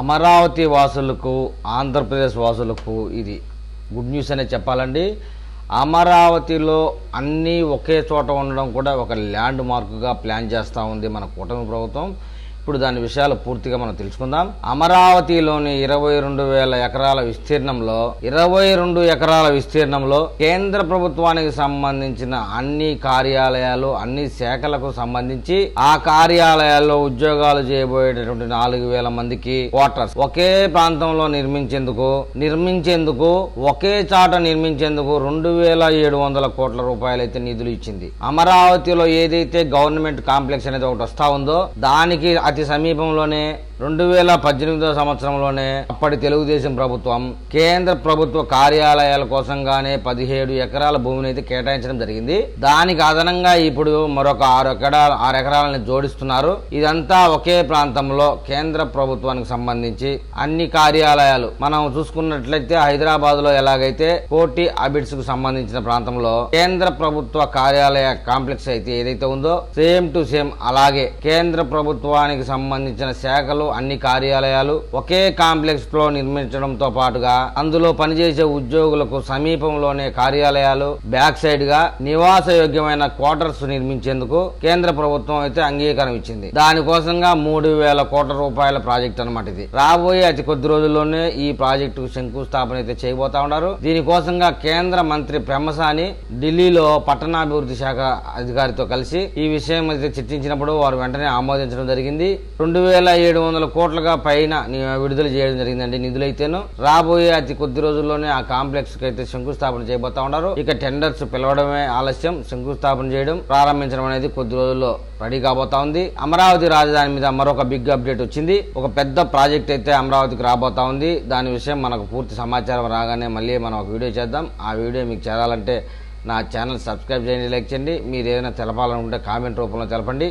అమరావతి వాసులకు ఆంధ్రప్రదేశ్ వాసులకు ఇది గుడ్ న్యూస్ అనే చెప్పాలండి. అమరావతిలో అన్నీ ఒకే చోట ఉండడం కూడా ఒక ల్యాండ్ మార్క్గా ప్లాన్ చేస్తూ ఉంది మన కూటమి ప్రభుత్వం. ఇప్పుడు దాని విషయాలు పూర్తిగా మనం తెలుసుకుందాం. అమరావతిలోని ఇరవై రెండు వేల ఎకరాల విస్తీర్ణంలో ఇరవై రెండు ఎకరాల విస్తీర్ణంలో కేంద్ర ప్రభుత్వానికి సంబంధించిన అన్ని కార్యాలయాలు అన్ని శాఖలకు సంబంధించి ఆ కార్యాలయాల్లో ఉద్యోగాలు చేయబోయేటటువంటి నాలుగు వేల మందికి క్వార్టర్స్ ఒకే ప్రాంతంలో నిర్మించేందుకు నిర్మించేందుకు ఒకే చాట నిర్మించేందుకు రెండు వేల ఏడు వందల కోట్ల రూపాయలు అయితే నిధులు ఇచ్చింది. అమరావతిలో ఏదైతే గవర్నమెంట్ కాంప్లెక్స్ అనేది ఒకటి వస్తా ఉందో దానికి అతి సమీపంలోనే రెండు వేల పద్దెనిమిదవ సంవత్సరంలోనే అప్పటి తెలుగుదేశం ప్రభుత్వం కేంద్ర ప్రభుత్వ కార్యాలయాల కోసంగానే పదిహేడు ఎకరాల భూమిని అయితే కేటాయించడం జరిగింది. దానికి అదనంగా ఇప్పుడు మరొక ఆరు ఎకరాల ఆరు ఎకరాలను జోడిస్తున్నారు. ఇదంతా ఒకే ప్రాంతంలో కేంద్ర ప్రభుత్వానికి సంబంధించి అన్ని కార్యాలయాలు. మనం చూసుకున్నట్లయితే హైదరాబాద్లో ఎలాగైతే కోటి అబిడ్స్కు సంబంధించిన ప్రాంతంలో కేంద్ర ప్రభుత్వ కార్యాలయ కాంప్లెక్స్ అయితే ఏదైతే ఉందో సేమ్ టు సేమ్ అలాగే కేంద్ర ప్రభుత్వానికి సంబంధించిన శాఖలు అన్ని కార్యాలయాలు ఒకే కాంప్లెక్స్లో నిర్మించడంతో పాటుగా అందులో పనిచేసే ఉద్యోగులకు సమీపంలోనే కార్యాలయాలు బ్యాక్ సైడ్గా నివాస యోగ్యమైన క్వార్టర్స్ నిర్మించేందుకు కేంద్ర ప్రభుత్వం అయితే అంగీకారం ఇచ్చింది. దానికోసంగా మూడు వేల కోట్ల రూపాయల ప్రాజెక్ట్ అనమాట ఇది. రాబోయే అతి కొద్ది రోజుల్లోనే ఈ ప్రాజెక్టుకు శంకుస్థాపన అయితే చేయబోతా ఉన్నారు. దీనికోసంగా కేంద్ర మంత్రి పెమ్మసాని ఢిల్లీలో పట్టణాభివృద్ధి శాఖ అధికారితో కలిసి ఈ విషయం అయితే చర్చించినప్పుడు వారు వెంటనే ఆమోదించడం జరిగింది. రెండు వేల ఏడు వందల కోట్లుగా పైన విడుదల చేయడం జరిగిందండి. నిధులైతేను రాబోయే అతి కొద్ది రోజుల్లోనే ఆ కాంప్లెక్స్కి అయితే శంకుస్థాపన చేయబోతా ఉన్నారు. ఇక టెండర్స్ పిలవడమే ఆలస్యం. శంకుస్థాపన చేయడం ప్రారంభించడం అనేది కొద్ది రోజుల్లో రెడీ కాబోతా ఉంది. అమరావతి రాజధాని మీద మరొక బిగ్ అప్డేట్ వచ్చింది. ఒక పెద్ద ప్రాజెక్ట్ అయితే అమరావతికి రాబోతా ఉంది. దాని విషయం మనకు పూర్తి సమాచారం రాగానే మళ్ళీ మనం ఒక వీడియో చేద్దాం. ఆ వీడియో మీకు చేరాలంటే నా ఛానల్ సబ్స్క్రైబ్ చేయండి లైక్ చేయండి. మీరు ఏదైనా తెలపాలనుకుంటే కామెంట్ రూపంలో తెలపండి.